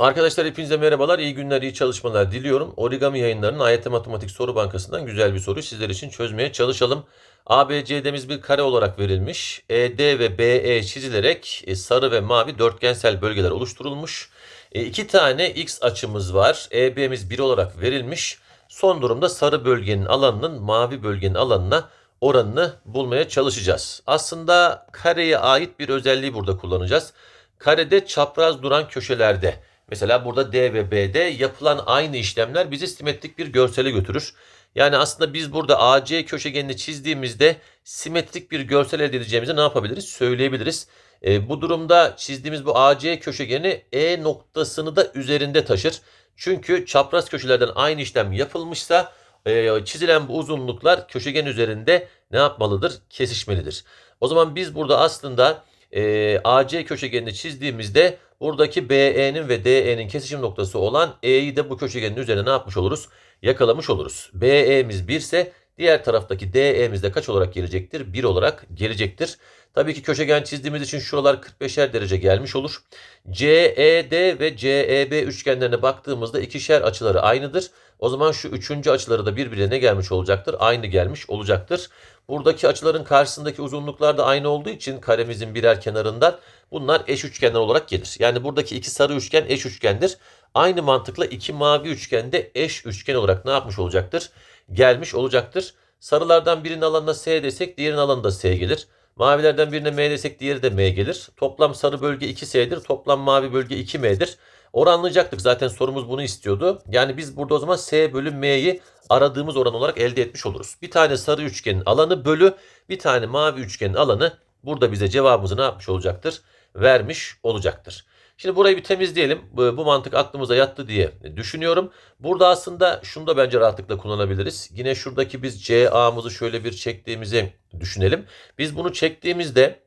Arkadaşlar hepinize merhabalar, iyi günler, iyi çalışmalar diliyorum. Origami yayınlarının AYT Matematik Soru Bankası'ndan güzel bir soru sizler için çözmeye çalışalım. ABCD'miz bir kare olarak verilmiş. ED ve BE çizilerek e, sarı ve mavi dörtgensel bölgeler oluşturulmuş. E, iki tane x açımız var. EB'miz 1 olarak verilmiş. Son durumda sarı bölgenin alanının mavi bölgenin alanına oranını bulmaya çalışacağız. Aslında kareye ait bir özelliği burada kullanacağız. Karede çapraz duran köşelerde Mesela burada D ve B'de yapılan aynı işlemler bizi simetrik bir görsele götürür. Yani aslında biz burada AC köşegenini çizdiğimizde simetrik bir görsel elde edeceğimizi ne yapabiliriz? Söyleyebiliriz. E, bu durumda çizdiğimiz bu AC köşegeni E noktasını da üzerinde taşır. Çünkü çapraz köşelerden aynı işlem yapılmışsa e, çizilen bu uzunluklar köşegen üzerinde ne yapmalıdır? Kesişmelidir. O zaman biz burada aslında e, AC köşegenini çizdiğimizde buradaki BE'nin ve DE'nin kesişim noktası olan E'yi de bu köşegenin üzerine ne yapmış oluruz? Yakalamış oluruz. BE'miz 1 ise diğer taraftaki DE'miz de kaç olarak gelecektir? 1 olarak gelecektir. Tabii ki köşegen çizdiğimiz için şuralar 45'er derece gelmiş olur. CED ve CEB üçgenlerine baktığımızda ikişer açıları aynıdır. O zaman şu üçüncü açıları da birbirine gelmiş olacaktır? Aynı gelmiş olacaktır. Buradaki açıların karşısındaki uzunluklar da aynı olduğu için karemizin birer kenarından bunlar eş üçgenler olarak gelir. Yani buradaki iki sarı üçgen eş üçgendir. Aynı mantıkla iki mavi üçgen de eş üçgen olarak ne yapmış olacaktır? Gelmiş olacaktır. Sarılardan birinin alanına S desek diğerinin alanında S gelir. Mavilerden birine M desek diğeri de M gelir. Toplam sarı bölge 2S'dir. Toplam mavi bölge 2M'dir. Oranlayacaktık zaten sorumuz bunu istiyordu. Yani biz burada o zaman S bölü M'yi aradığımız oran olarak elde etmiş oluruz. Bir tane sarı üçgenin alanı bölü bir tane mavi üçgenin alanı burada bize cevabımızı ne yapmış olacaktır? Vermiş olacaktır. Şimdi burayı bir temizleyelim. Bu, mantık aklımıza yattı diye düşünüyorum. Burada aslında şunu da bence rahatlıkla kullanabiliriz. Yine şuradaki biz CA'mızı şöyle bir çektiğimizi düşünelim. Biz bunu çektiğimizde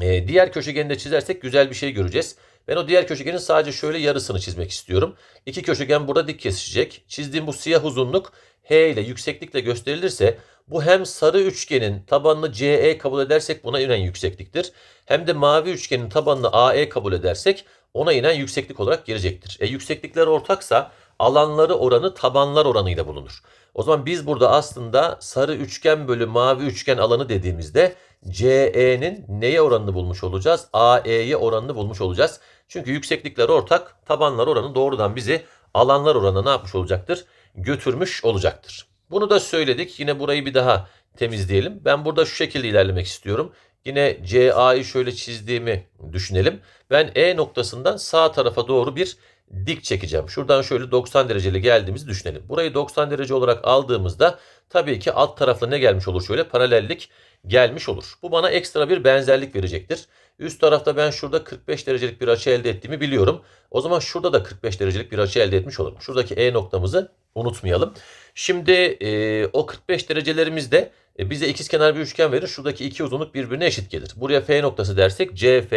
e, diğer köşegeni de çizersek güzel bir şey göreceğiz. Ben o diğer köşegenin sadece şöyle yarısını çizmek istiyorum. İki köşegen burada dik kesişecek. Çizdiğim bu siyah uzunluk H ile yükseklikle gösterilirse bu hem sarı üçgenin tabanını CE kabul edersek buna inen yüksekliktir. Hem de mavi üçgenin tabanını AE kabul edersek ona inen yükseklik olarak gelecektir. E yükseklikler ortaksa alanları oranı tabanlar oranıyla bulunur. O zaman biz burada aslında sarı üçgen bölü mavi üçgen alanı dediğimizde CE'nin neye oranını bulmuş olacağız? AE'ye oranını bulmuş olacağız. Çünkü yükseklikler ortak, tabanlar oranı doğrudan bizi alanlar oranına ne yapmış olacaktır? Götürmüş olacaktır. Bunu da söyledik. Yine burayı bir daha temizleyelim. Ben burada şu şekilde ilerlemek istiyorum. Yine CA'yı şöyle çizdiğimi düşünelim. Ben E noktasından sağ tarafa doğru bir dik çekeceğim. Şuradan şöyle 90 dereceli geldiğimizi düşünelim. Burayı 90 derece olarak aldığımızda tabii ki alt tarafla ne gelmiş olur? Şöyle paralellik gelmiş olur. Bu bana ekstra bir benzerlik verecektir. Üst tarafta ben şurada 45 derecelik bir açı elde ettiğimi biliyorum. O zaman şurada da 45 derecelik bir açı elde etmiş olurum. Şuradaki E noktamızı unutmayalım. Şimdi e, o 45 derecelerimiz de e, bize ikizkenar bir üçgen verir. Şuradaki iki uzunluk birbirine eşit gelir. Buraya F noktası dersek CF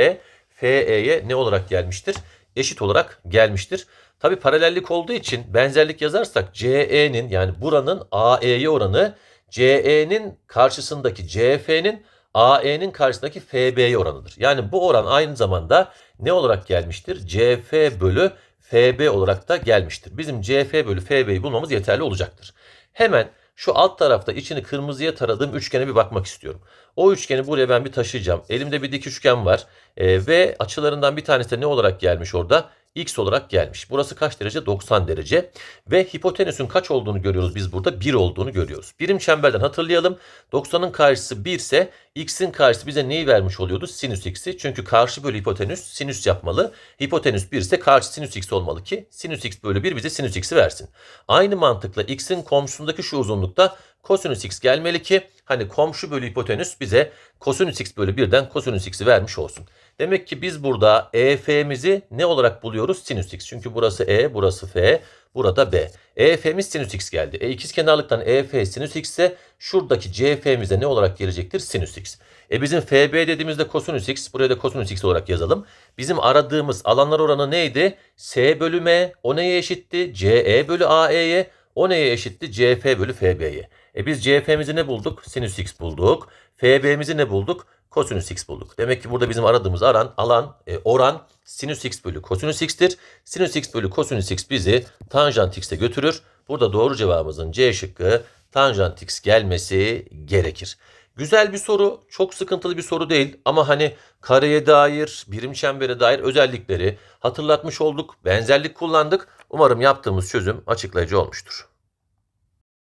FE'ye ne olarak gelmiştir? Eşit olarak gelmiştir. Tabi paralellik olduğu için benzerlik yazarsak CE'nin yani buranın AE'ye oranı CE'nin karşısındaki CF'nin AE'nin karşısındaki FB'ye oranıdır. Yani bu oran aynı zamanda ne olarak gelmiştir? CF bölü FB olarak da gelmiştir. Bizim CF bölü FB'yi bulmamız yeterli olacaktır. Hemen şu alt tarafta içini kırmızıya taradığım üçgene bir bakmak istiyorum. O üçgeni buraya ben bir taşıyacağım. Elimde bir dik üçgen var. E, ve açılarından bir tanesi de ne olarak gelmiş orada? X olarak gelmiş. Burası kaç derece? 90 derece. Ve hipotenüsün kaç olduğunu görüyoruz biz burada? 1 olduğunu görüyoruz. Birim çemberden hatırlayalım. 90'ın karşısı 1 ise x'in karşısı bize neyi vermiş oluyordu? Sinüs x'i. Çünkü karşı bölü hipotenüs sinüs yapmalı. Hipotenüs 1 ise karşı sinüs x olmalı ki sinüs x bölü 1 bize sinüs x'i versin. Aynı mantıkla x'in komşusundaki şu uzunlukta kosinüs x gelmeli ki hani komşu bölü hipotenüs bize kosinüs x bölü 1'den kosinüs x'i vermiş olsun. Demek ki biz burada EF'mizi ne olarak buluyoruz? Sinüs x. Çünkü burası E, burası F, burada B. EF'miz sinüs x geldi. E ikizkenarlıktan EF sinüs x ise şuradaki CF'mize ne olarak gelecektir? Sinüs x. E bizim FB dediğimizde kosinüs x, buraya da kosinüs x olarak yazalım. Bizim aradığımız alanlar oranı neydi? S bölü M, o neye eşitti? CE bölü AE'ye, o neye eşitti? CF bölü FB'ye. E biz CF'mizi ne bulduk? Sinüs x bulduk. FB'mizi ne bulduk? Kosinüs x bulduk. Demek ki burada bizim aradığımız aran, alan, e, oran sinüs x bölü kosinüs x'tir. Sinüs x bölü kosinüs x bizi tanjant x'e götürür. Burada doğru cevabımızın C şıkkı tanjant x gelmesi gerekir. Güzel bir soru, çok sıkıntılı bir soru değil ama hani kareye dair, birim çembere dair özellikleri hatırlatmış olduk. Benzerlik kullandık. Umarım yaptığımız çözüm açıklayıcı olmuştur.